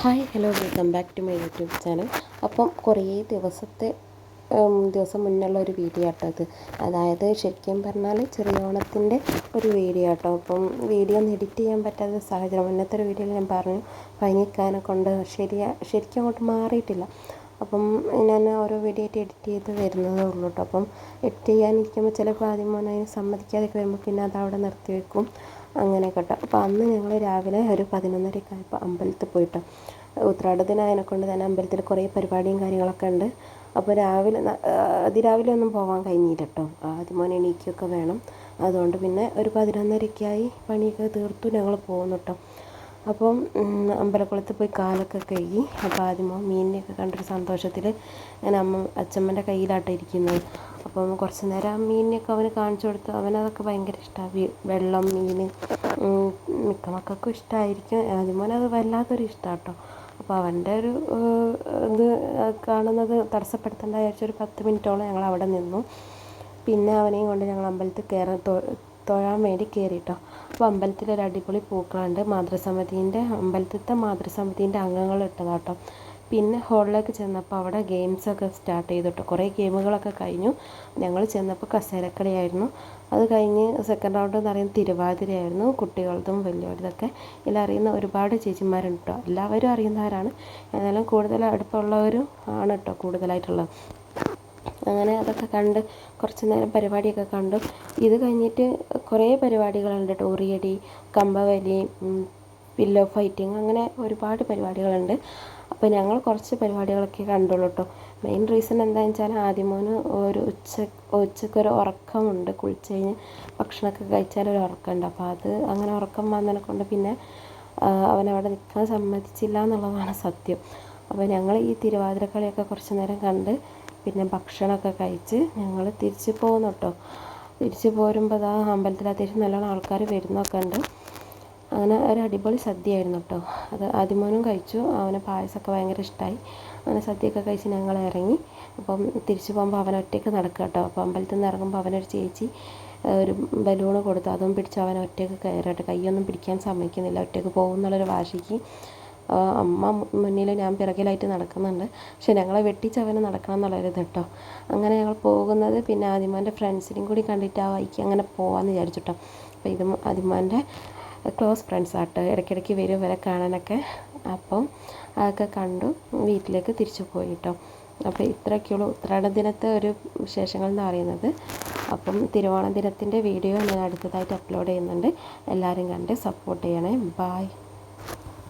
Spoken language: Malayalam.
Hi hello welcome back to my YouTube channel. അപ്പം കുറേ ദിവസത്തെ ദിവസം മുന്നുള്ള ഒരു വീഡിയോ ആട്ടോ അത് അതായത് ശരിക്കും പറഞ്ഞാൽ ചെറിയ ഓണത്തിന്റെ ഒരു വീഡിയോ ആട്ടോ. അപ്പം വീഡിയോ ഒന്ന് എഡിറ്റ് ചെയ്യാൻ പറ്റാത്ത സാഹചര്യം. മുന്നത്തെ ഒരു വീഡിയോയിൽ ഞാൻ പറഞ്ഞു പനിക്കാനെ കൊണ്ട് ശരിയാ ശരിക്കും അങ്ങോട്ട് മാറിയിട്ടില്ല. അപ്പം ഞാൻ ഓരോ വീഡിയോ ആയിട്ട് എഡിറ്റ് ചെയ്ത് വരുന്നതേ ഉള്ളൂ കേട്ടോ അപ്പം എഡിറ്റ് ചെയ്യാനിരിക്കുമ്പോൾ ചിലപ്പോൾ ആദ്യം മോനെ സമ്മതിക്കാതെയൊക്കെ വരുമ്പോൾ പിന്നെ അത് അവിടെ നിർത്തി വെക്കും അങ്ങനെ കേട്ടോ അപ്പോൾ അന്ന് ഞങ്ങൾ രാവിലെ ഒരു പതിനൊന്നരയൊക്കെ ആയപ്പോൾ അമ്പലത്തിൽ പോയിട്ടോ. ഉത്രാടത്തിനായതിനെ കൊണ്ട് തന്നെ അമ്പലത്തിൽ കുറേ പരിപാടിയും കാര്യങ്ങളൊക്കെ ഉണ്ട്. അപ്പോൾ രാവിലെ അതിരാവിലെ ഒന്നും പോകാൻ കഴിഞ്ഞില്ല കേട്ടോ ആദ്യം എണീക്കൊക്കെ വേണം. അതുകൊണ്ട് പിന്നെ ഒരു പതിനൊന്നരയ്ക്കായി പണിയൊക്കെ തീർത്തു ഞങ്ങൾ പോകുന്നു കേട്ടോ അപ്പം അമ്പലക്കുളത്ത് പോയി കാലൊക്കെ കഴുകി അപ്പോൾ ആദ്യമോ മീനിനെയൊക്കെ കണ്ടൊരു സന്തോഷത്തിൽ ഞാൻ അമ്മ അച്ഛമ്മന്റെ കയ്യിലാട്ടോ ഇരിക്കുന്നത്. അപ്പം കുറച്ച് നേരം ആ മീനിനെയൊക്കെ അവന് കാണിച്ചു കൊടുത്തു അവനതൊക്കെ ഭയങ്കര ഇഷ്ടമാണ് വെള്ളം മീൻ മിക്ക മക്കൾക്കും ഇഷ്ടമായിരിക്കും ആദ്യമോനത് വല്ലാത്തൊരു ഇഷ്ടമാണ് കേട്ടോ അപ്പോൾ അവന്റെ ഒരു ഇത് കാണുന്നത് തടസ്സപ്പെടുത്തേണ്ട വിചാരിച്ചൊരു പത്ത് മിനിറ്റോളം ഞങ്ങൾ അവിടെ നിന്നു. പിന്നെ അവനെയും കൊണ്ട് ഞങ്ങൾ അമ്പലത്തിൽ കയറാൻ തൊഴാൻ വേണ്ടി കയറിയിട്ടോ അപ്പോൾ അമ്പലത്തിൽ ഒരു അടിപൊളി പൂക്കളുണ്ട്. മാതൃസമിതിന്റെ അമ്പലത്തിലത്തെ മാതൃസമിതിന്റെ അംഗങ്ങൾ ഇട്ടതാട്ടോ. പിന്നെ ഹോളിലേക്ക് ചെന്നപ്പോൾ അവിടെ ഗെയിംസൊക്കെ സ്റ്റാർട്ട് ചെയ്തു കുറേ ഗെയിമുകളൊക്കെ കഴിഞ്ഞു. ഞങ്ങൾ ചെന്നപ്പോൾ കസേരക്കളിയായിരുന്നു. അത് കഴിഞ്ഞ് സെക്കൻഡ് റൗണ്ട് എന്ന് പറയുന്നത് തിരുവാതിരയായിരുന്നു. കുട്ടികളതും വലിയവരതൊക്കെ. ഇതിൽ അറിയുന്ന ഒരുപാട് ചേച്ചിമാരുണ്ട് കേട്ടോ. എല്ലാവരും അറിയുന്നവരാണ്. എന്നാലും കൂടുതൽ അടുപ്പമുള്ളവരും ആണ് കേട്ടോ കൂടുതലായിട്ടുള്ളത്. അങ്ങനെ അതൊക്കെ കണ്ട് കുറച്ച് നേരം പരിപാടിയൊക്കെ കണ്ടു. ഇത് കഴിഞ്ഞിട്ട് കുറേ പരിപാടികളുണ്ട് കേട്ടോ. ഉറിയടി കമ്പവലി പില്ലോ ഫൈറ്റിങ് അങ്ങനെ ഒരുപാട് പരിപാടികളുണ്ട്. അപ്പോൾ ഞങ്ങൾ കുറച്ച് പരിപാടികളൊക്കെ കണ്ടുള്ളൂ കേട്ടോ. മെയിൻ റീസൺ എന്താണെന്ന് വെച്ചാൽ ആദ്യമോന് ഒരു ഉച്ച ഉച്ചക്കൊരു ഉറക്കമുണ്ട് കുളിച്ച് കഴിഞ്ഞ് ഭക്ഷണമൊക്കെ കഴിച്ചാൽ ഒരു ഉറക്കമുണ്ട്. അപ്പോൾ അത് അങ്ങനെ ഉറക്കം വന്നതിനെ കൊണ്ട് പിന്നെ അവനവിടെ നിൽക്കാൻ സമ്മതിച്ചില്ല എന്നുള്ളതാണ് സത്യം. അപ്പോൾ ഞങ്ങൾ ഈ തിരുവാതിരക്കളിയൊക്കെ കുറച്ച് നേരം കണ്ട് പിന്നെ ഭക്ഷണമൊക്കെ കഴിച്ച് ഞങ്ങൾ തിരിച്ച് പോകുന്നു കേട്ടോ തിരിച്ച് പോരുമ്പോൾ അതാ അമ്പലത്തിൽ അത്യാവശ്യം നല്ലോണം ആൾക്കാർ വരുന്നൊക്കെ ഉണ്ട്. അങ്ങനെ ഒരു അടിപൊളി സദ്യയായിരുന്നു കേട്ടോ അത് ആദ്യമോനും കഴിച്ചു. അവനെ പായസമൊക്കെ ഭയങ്കര ഇഷ്ടമായി അങ്ങനെ സദ്യയൊക്കെ കഴിച്ച് ഞങ്ങൾ ഇറങ്ങി. അപ്പം തിരിച്ചു പോകുമ്പോൾ അവൻ ഒറ്റയ്ക്ക് നടക്കുക കേട്ടോ അപ്പോൾ അമ്പലത്തിൽ നിന്ന് ഇറങ്ങുമ്പോൾ അവനൊരു ചേച്ചി ഒരു ബലൂണ് കൊടുത്തു. അതും പിടിച്ച് അവൻ ഒറ്റയ്ക്ക് കയറട്ടെ കൈയൊന്നും പിടിക്കാൻ സമ്മതിക്കുന്നില്ല. ഒറ്റയ്ക്ക് പോകുന്നുള്ളൊരു വാശിക്ക് അമ്മ മുന്നിൽ ഞാൻ പിറകിലായിട്ട് നടക്കുന്നുണ്ട്. പക്ഷെ ഞങ്ങളെ വെട്ടിച്ചവന് നടക്കണം എന്നുള്ളൊരു ഇത് കേട്ടോ അങ്ങനെ ഞങ്ങൾ പോകുന്നത് പിന്നെ ആദിമാന്റെ ഫ്രണ്ട്സിനെയും കൂടി കണ്ടിട്ട് ആ വൈക്ക് അങ്ങനെ പോകാമെന്ന് വിചാരിച്ചു കേട്ടോ അപ്പോൾ ഇത് ആദിമാന്റെ ക്ലോസ് ഫ്രണ്ട്സ് ആട്ടോ. ഇടയ്ക്കിടയ്ക്ക് വരും വരെ കാണാനൊക്കെ. അപ്പം അതൊക്കെ കണ്ടു വീട്ടിലേക്ക് തിരിച്ചു പോയി കേട്ടോ അപ്പോൾ ഇത്രയൊക്കെയുള്ളൂ. ഉത്രാട ദിനത്തെ ഒരു വിശേഷങ്ങൾ എന്ന് പറയുന്നത്. അപ്പം തിരുവോണ ദിനത്തിന്റെ വീഡിയോ ഞാൻ അടുത്തതായിട്ട് അപ്ലോഡ് ചെയ്യുന്നുണ്ട്. എല്ലാവരും കണ്ട് സപ്പോർട്ട് ചെയ്യണേ. ബായ്